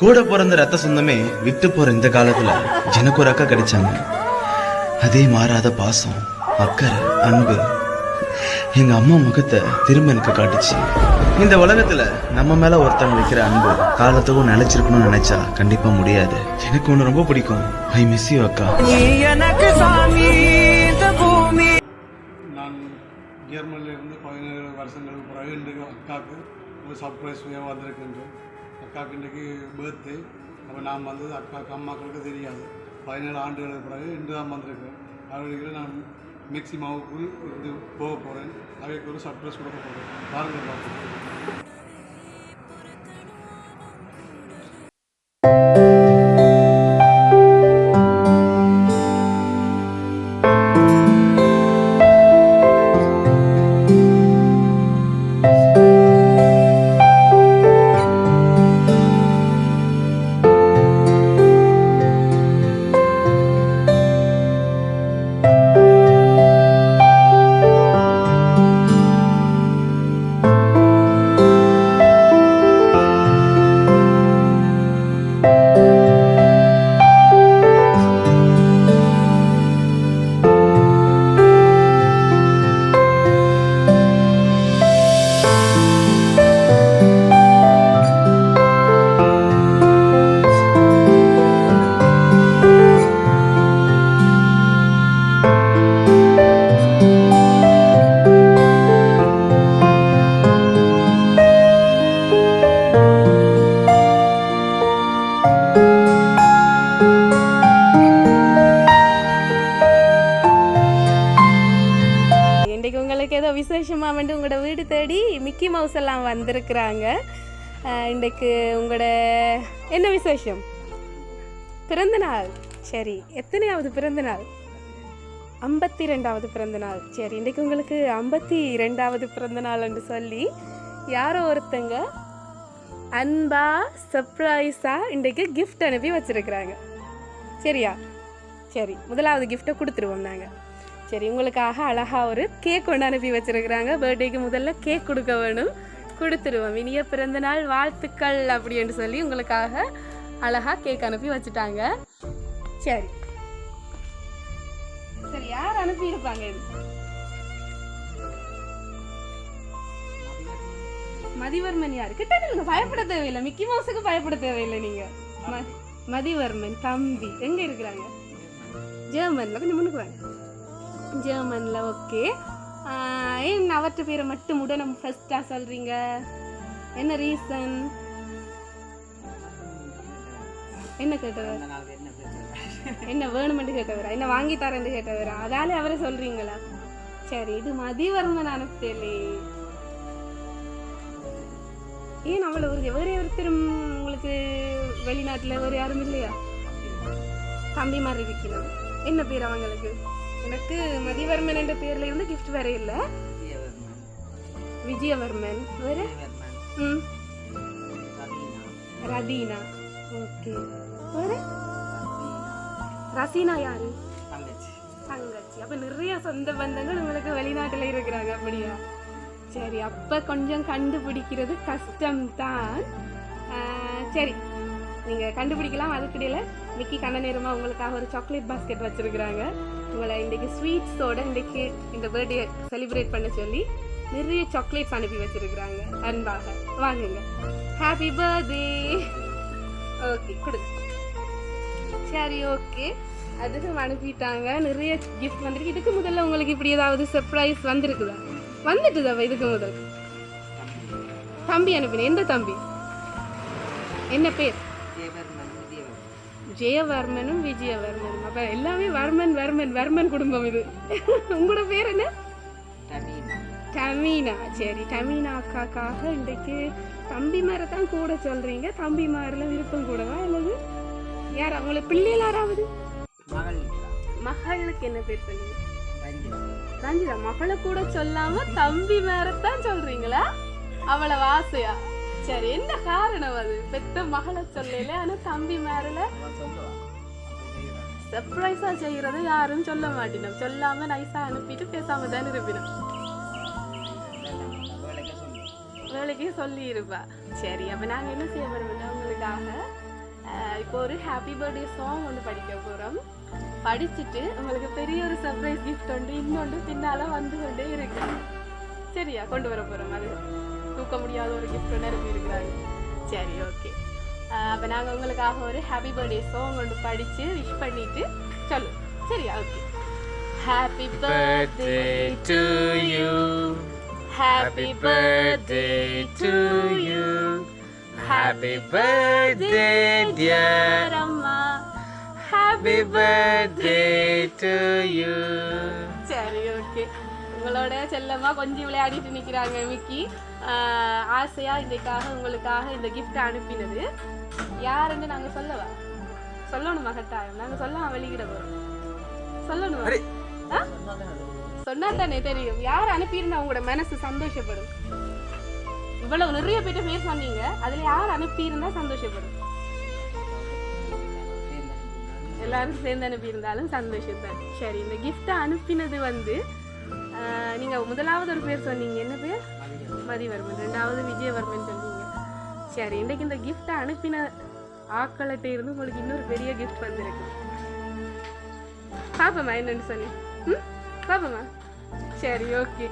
கூட பிறந்த ரத்த சொந்தமே விட்டு போற இந்த காலத்துல எனக்கு ஒரு அக்கா கிடைச்சாங்க. அதே மாறாத பாசம் அக்கறை அன்பு எங்க அம்மா முகத்தை திரும்ப எனக்கு காட்டுச்சு. இந்த உலகத்துல நம்ம மேல ஒருத்தவங்க வைக்கிற அன்பு காலத்துக்கும் நிலைச்சிருக்கணும்னு நினைச்சா கண்டிப்பா முடியாது. எனக்கு ஒண்ணு ரொம்ப பிடிக்கும். ஐ மிஸ் யூ அக்கா. நான் ஜெர்மனிலிருந்து பதினேழு வருஷங்களுக்கு பிறகு இன்றைக்கு அக்காவுக்கு ஒரு சர்ப்ரைஸ் வந்திருக்கின்றேன் அக்காவுக்கு இன்றைக்கு பர்த்டே அப்போ நாம் வந்தது அக்காவுக்கு அம்மாக்களுக்கு தெரியாது. பதினேழு ஆண்டுகளுக்கு பிறகு இன்று தான் வந்திருக்கேன். அவர்களுக்கு நான் மெக்சிமாவுக்குள் இது போக போகிறேன் அவைக்கு ஒரு சர்ப்ரைஸ் கொடுக்க போகிறேன் பாருங்கள் பார்ப்போம் விசேஷமாக வந்து உங்களோட வீடு தேடி மிக்கி மவுஸ் எல்லாம் வந்திருக்கிறாங்க. இன்றைக்கு உங்களோட என்ன விசேஷம்? பிறந்தநாள் சரி எத்தனையாவது பிறந்தநாள் ஐம்பத்தி ரெண்டாவது பிறந்தநாள் சரி இன்றைக்கு உங்களுக்கு ஐம்பத்தி ரெண்டாவது பிறந்தநாள்னு சொல்லி யாரோ ஒருத்தங்க அன்பா சர்ப்ரைஸாக இன்றைக்கு கிஃப்ட் அனுப்பி வச்சுருக்குறாங்க. சரியா? சரி முதலாவது கிஃப்ட்டை கொடுத்துருவோம் நாங்கள் சரி உங்களுக்காக அழகா ஒரு கேக் கொண்டு அனுப்பி வச்சிருக்கிறாங்க. பர்த்டேக்கு முதல்ல கேக் கொடுக்க வேணும். கொடுத்துருவோம். இனிய பிறந்தநாள் வாழ்த்துக்கள் அப்படின்னு சொல்லி உங்களுக்காக அழகா கேக் அனுப்பி வச்சுட்டாங்க. சரி. சரி யார் அனுப்பியிருப்பாங்க மதிவர்மன் யாரு? கிட்ட நீங்க பயப்பட தேவையில்லை. மிக்கி மவுஸுக்கு பயப்பட தேவையில்லை நீங்க. மதிவர்மன் தம்பி எங்க இருக்கிறாங்க? ஜெர்மன்ல கொஞ்சம் முன்னுக்கு வாங்க. ஜெர்மன்ல ஓகே ஏன் அவர்கிட்ட பேரை மட்டும் உடனே ஃபர்ஸ்டா சொல்றீங்க? என்ன ரீசன் என்ன கேட்டவர்? என்ன வேணுமென்று கேட்டவரா? என்ன வாங்கி தரேன்னு கேட்டவரா? அதாலே அவரை சொல்றீங்களா? சரி இது மதிவர்மன் அனுப்பலே ஏன் அவ்வளோ ஒரு வேறு ஒருத்தரும் உங்களுக்கு வெளிநாட்டில் வேறு யாரும் இல்லையா? தம்பி மாதிரி இருக்கணும் என்ன பேர் அவங்களுக்கு? எனக்கு மதிவர்மன் என்ற பேர்ல இருந்து கிஃப்ட் வேற இல்ல? விஜயவர்மன். வேற? ம். ரதீனா. ஓகே. வேற? ரசீனா யாரு? தங்கச்சி. அப்ப நிறைய சொந்த பந்தங்கள் உங்களுக்கு வெளிநாட்டுல இருக்கிறாங்க அப்படியா? சரி அப்ப கொஞ்சம் கண்டுபிடிக்கிறது கஷ்டம்தான். ஆஹ், சரி. நீங்கள் கண்டுபிடிக்கலாம் அதுக்கிடையில் மிக்கி கண்ண நேரமாக உங்களுக்காக ஒரு சாக்லேட் பாஸ்கெட் வச்சுருக்குறாங்க. உங்களை இன்றைக்கு ஸ்வீட்ஸோட இன்றைக்கு இந்த பர்த்டே செலிப்ரேட் பண்ண சொல்லி நிறைய சாக்லேட்ஸ் அனுப்பி வச்சுருக்குறாங்க. அன்பாக. வாங்குங்க. ஹாப்பி பர்த்டே ஓகே கொடு. சரி ஓகே அதுக்கும் அனுப்பிட்டாங்க. நிறைய கிஃப்ட் வந்திருக்கு. இதுக்கு முதல்ல உங்களுக்கு இப்படி ஏதாவது சர்ப்ரைஸ் வந்திருக்குதா? வந்துட்டுதா இதுக்கு முதல்? தம்பி அனுப்பினேன். எந்த தம்பி? என்ன பேர்? ஜெயவர்மனும் விஜயவர்மனும். அப்ப எல்லாமே வர்மன் வர்மன் வர்மன் குடும்பம் இது. உங்களோட பேர் என்ன? டமீனா சரி டமீனா அக்காக்காக இன்றைக்கு தம்பி மாதிரி தான் கூட சொல்றீங்க. தம்பி மாதிரில விருப்பம் கூடவா அல்லது யார்? அவங்கள பிள்ளைகள் யாராவது? மகளுக்கு என்ன பேர் சொன்னீங்க ரஞ்சிதா. மகளை கூட சொல்லாம தம்பி மேரத்தான் சொல்றீங்களா? அவ்வளவு ஆசையா? சரி என்ன காரணம் அது? பெத்த மகளை சொல்லல ஆனா தம்பி மேல சர்ப்ரைஸா செய்யறது யாரும் சொல்ல மாட்டினோம். சொல்லாம நைஸா அனுப்பிட்டு பேசாம தானே இருப்பினோம். வேலைக்கே சொல்லி இருப்பா. சரி அப்ப நாங்க என்ன செய்ய போறோம்னா உங்களுக்காக? இப்போ ஒரு ஹாப்பி பர்த்டே சாங் ஒன்று படிக்க போகிறோம் படிச்சுட்டு உங்களுக்கு பெரிய ஒரு சர்ப்ரைஸ் கிஃப்ட் ஒன்று இன்னொன்று பின்னால வந்து கொண்டே இருக்கு. சரியா? கொண்டு வர போகிறோம் அது. கொடுக்க முடியாத ஒரு கிஃப்ட் நிரம்பி இருக்கிறாங்க சரி ஓகே அப்போ நாங்கள் உங்களுக்காக ஒரு ஹாப்பி பர்த்டே சாங் ஒன்று படித்து விஷ் பண்ணிவிட்டு சொல்லுவோம் சரியா okay happy birthday to you. Happy birthday to you. Happy birthday, dear Amma. Happy birthday to you எங்களோட செல்லமாக கொஞ்சம் விளையாடிட்டு நிற்கிறாங்க மிக்கி ஆசையாக இன்றைக்காக உங்களுக்காக இந்த கிஃப்ட் அனுப்பினது. யாருன்னு நாங்கள் சொல்லவா? சொல்லணும் மகட்டாயம் நாங்கள் சொல்லலாம் வெளியிட போகிறோம் சொல்லணுமா? ஆ? சொன்னா தானே தெரியும். யார் அனுப்பியிருந்தா உங்களோட மனசு சந்தோஷப்படும்? இவ்வளவு நிறைய பேர்ட்ட பேர் சொன்னீங்க அதுல யார் அனுப்பியிருந்தா சந்தோஷப்படும்? எல்லாரும் சேர்ந்து அனுப்பியிருந்தாலும் சந்தோஷம் தான் சரி இந்த கிஃப்டை அனுப்பினது வந்து நீங்கள் முதலாவது ஒரு பேர் சொன்னீங்க. என்ன பேர்? மதிவர்மன். ரெண்டாவது விஜயவர்மன் சொன்னீங்க. சரி இன்றைக்கு இந்த கிஃப்டை அனுப்பின ஆக்களட்டே இருந்து உங்களுக்கு இன்னொரு பெரிய கிஃப்ட் வந்திருக்கு. பாப்பமா என்னன்னு சொல்லி? ம்? பாப்பமா? சரி ஓகே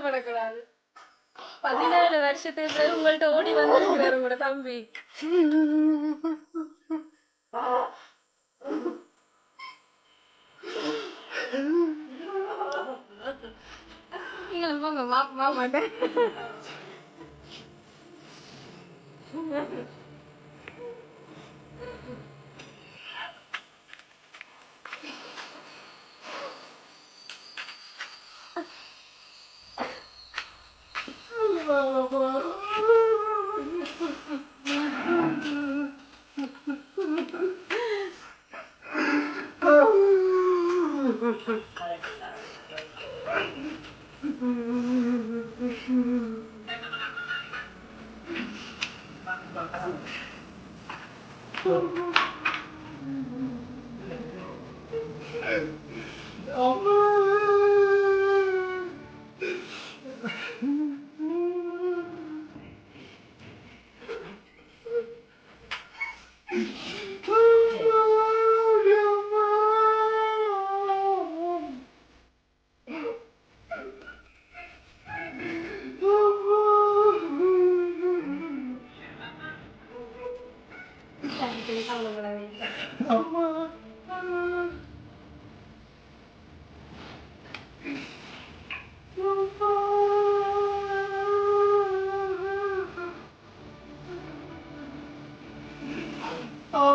பண்ணக்கூடாது பதினாலு வருஷத்துக்கு உங்கள்ட்ட ஓடி வந்திருக்கிறார் உங்களோட தம்பி. நீங்கள போங்க மாட்டேன். الله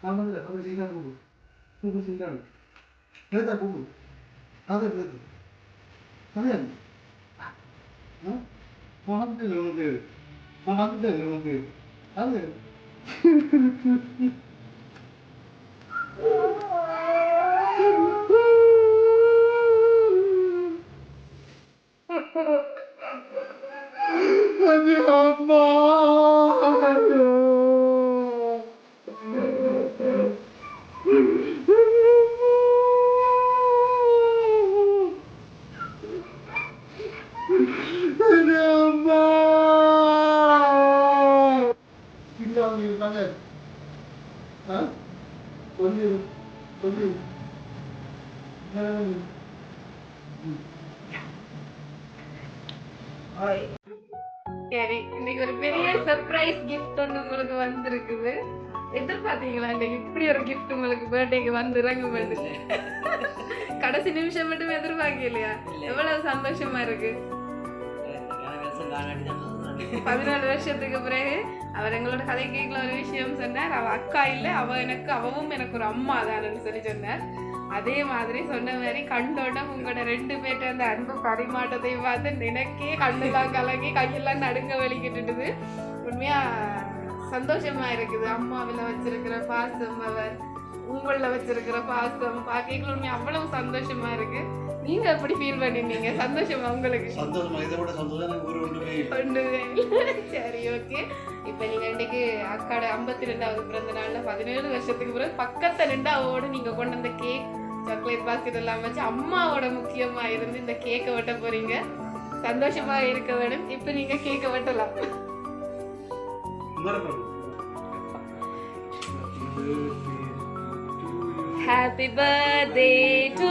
반갑니다. 거기서 인사를 보고. 거기서 인사를. 여기다 보고. 다들 그래도. 선생님. 어? 반갑습니다, 여러분들. 반갑습니다, 다들. சரி இன்னைக்கு ஒரு பெரிய சர்ப்ரைஸ் கிஃப்ட் ஒன்று உங்களுக்கு வந்திருக்குது. எதிர்பார்த்தீங்களா இன்னைக்கு? இப்படி ஒரு கிஃப்ட் உங்களுக்கு பர்த்டேக்கு வந்து இறங்க கடைசி நிமிஷம் மட்டும் எதிர்பார்க்கலையா? எவ்வளவு சந்தோஷமா இருக்கு. பதினாலு வருஷத்துக்கு பிறகு அவர் எங்களோட கதை கேட்கல ஒரு விஷயம் சொன்னார். அவ அக்கா இல்லை அவ எனக்கு அவவும் எனக்கு ஒரு அம்மா தானன்னு சொல்லி சொன்னார். அதே மாதிரி சொன்ன மாதிரி கண்டோட்டம் உங்களோட ரெண்டு பேர்ட்ட அந்த அன்பு பரிமாற்றத்தை பார்த்து நினைக்கே கண்ணெல்லாம் கலங்கி கையெல்லாம் நடுங்க வலிக்கிட்டுது உண்மையா சந்தோஷமா இருக்குது. அம்மாவில் வச்சிருக்கிற பாசம் அவர் உங்களில் வச்சிருக்கிற பாசம் பார்க்கல உண்மையா அவ்வளவு சந்தோஷமா இருக்குது நீங்க எப்படி ஃபீல் பண்ணிருந்தீங்க? சந்தோஷமா உங்களுக்கு? சந்தோஷமா. இதை விட சந்தோஷம் ஒரு ஒன்றுமே ஒண்ணுமே சரி ஓகே இப்போ நீங்க இன்னைக்கு அக்காட ஐம்பத்தி ரெண்டாவது பிறந்த நாள்ல பதினேழு வருஷத்துக்கு பிறகு பக்கத்துல நின்று அவவோட நீங்க கொண்டு வந்த கேக் சாக்லேட் பாஸ்கெட் எல்லாம் வச்சு அம்மாவோட முக்கியமா இருந்து இந்த கேக்கை வெட்ட போறீங்க. சந்தோஷமா இருக்க வேணும். இப்போ நீங்க கேக்கை வெட்டலாம். Happy birthday to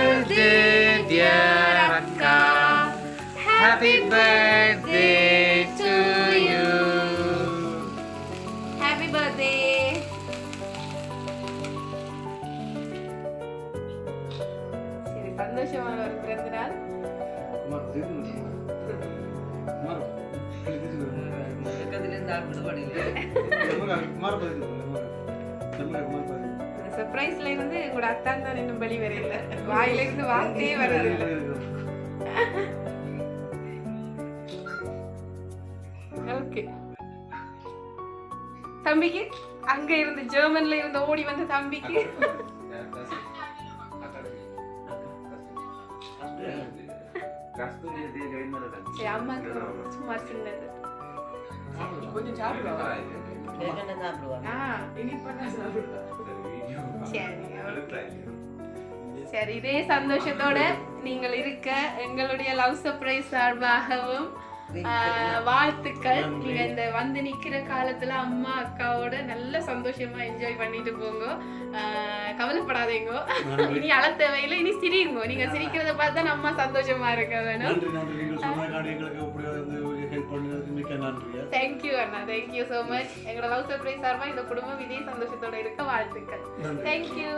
சர்ப்ரைஸ்ல இருந்து உங்களோட அத்தான் தான் இன்னும் வெளி வரையில வாயில இருந்து வார்த்தையே வரதில்லை ஓகே தம்பிக்கு? அங்க இருந்து ஜெர்மன்ல இருந்து ஓடி வந்த தம்பிக்கு. அம்மாக்கு சும்மா சின்னது. கொஞ்சம் சாப்பிடுவா சரி இதே சந்தோஷத்தோட நீங்கள் இருக்க எங்களுடைய லவ் சர்ப்ரைஸ் சார்பாகவும் வாழ்த்துக்கள். நீங்க இந்த வந்து நிக்கிற காலத்துல அம்மா அக்காவோட நல்ல சந்தோஷமா என்ஜாய் பண்ணிட்டு போங்க. கவலைப்படாதீங்க. இனி அழ தேவையில்லை இனி சிரிங்க நீங்க சிரிக்கிறத பார்த்தா நம்ம சந்தோஷமா இருக்க வேணும். தேங்க்யூ அண்ணா. தேங்க்யூ ஸோ மச் எங்களோட லவ் சர்ப்ரைஸ் சார்பா இந்த குடும்பம் இதே சந்தோஷத்தோட இருக்க வாழ்த்துக்கள். தேங்க்யூ